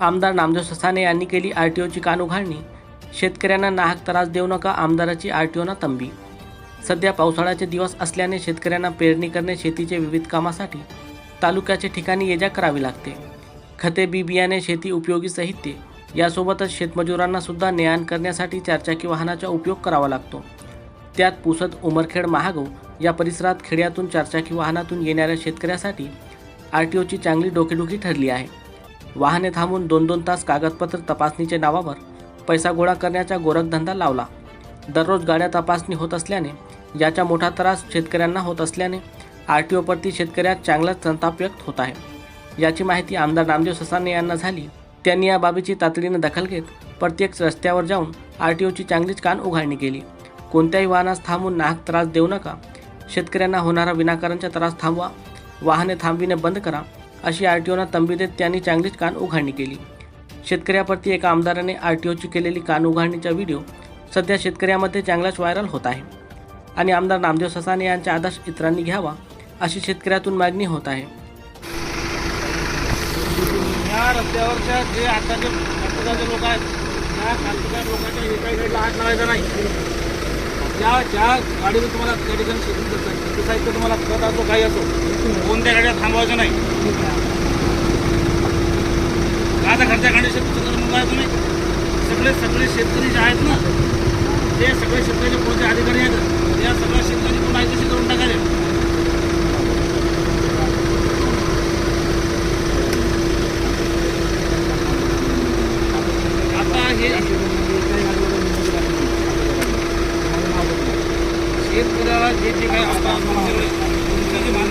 आमदार नामदेव ससाने यांनी केली आर टी ओची कान उघाडणी. शेतकऱ्यांना नाहक त्रास देऊ नका आमदाराची आर टी ओना तंबी. सध्या पावसाळ्याचे दिवस असल्याने शेतकऱ्यांना पेरणी करणे शेतीचे विविध कामासाठी तालुक्याच्या ठिकाणी ये जा करावी लागते. खते बी बियाणे शेती उपयोगी साहित्य यासोबतच शेतमजुरांना सुद्धा ने आण करण्यासाठी चारचाकी वाहनाचा उपयोग करावा लागतो. त्यात पुसद उमरखेड महागो या परिसरात खेड्यातून चारचाकी वाहनातून येणाऱ्या शेतकऱ्यासाठी आर टी ओची चांगली डोकेडुखी ठरली आहे. वाहने थांबून दोन दोन तास कागदपत्र तपासणीच्या नावावर पैसा गोळा करण्याचा गोरखधंदा लावला. दररोज गाड्या तपासणी होत असल्याने याचा मोठा त्रास शेतकऱ्यांना होत असल्याने आर टी ओवरती शेतकऱ्यात चांगलाच संताप व्यक्त होत आहे. याची माहिती आमदार नामदेव ससाने यांना झाली. त्यांनी या बाबीची तातडीनं दखल घेत प्रत्येक रस्त्यावर जाऊन आर टी ओची चांगलीच कान उघाडणी केली. कोणत्याही वाहनास थांबून नाहक त्रास देऊ नका. शेतकऱ्यांना होणारा विनाकारणचा त्रास थांबवा. वाहने थांबविणे बंद करा. अशी आर टी ओना तंबी देत त्यांनी चांगलीच कान उघाडणी केली. शेतकऱ्याप्रती एका आमदाराने आर टी ओची केलेली कान उघाडणीचा व्हिडिओ सध्या शेतकऱ्यामध्ये चांगलाच व्हायरल होत आहे. आणि आमदार नामदेव ससाने यांचा आदर्श इतरांनी घ्यावा अशी शेतकऱ्यातून मागणी होत आहे. या रस्त्यावरच्या जे आताचे लोक आहेत त्या खासदार लोकांच्या एकाही गाडीला हात नाही. ज्या ज्या गाडीवर तुम्हाला त्या ठिकाणी शेती करतात शेती साहित्य तुम्हाला खत असो काही असो कोणत्या गाड्या थांबवायचं नाही. का आता घरच्या गाडी शेतीचं करून तुम्ही सगळे सगळे शेतकरी जे आहेत ना ते सगळे शेतकऱ्याचे कोणते अधिकारी आहेत त्या सगळ्या शेतकऱ्याला जे जे काही आता आपण जे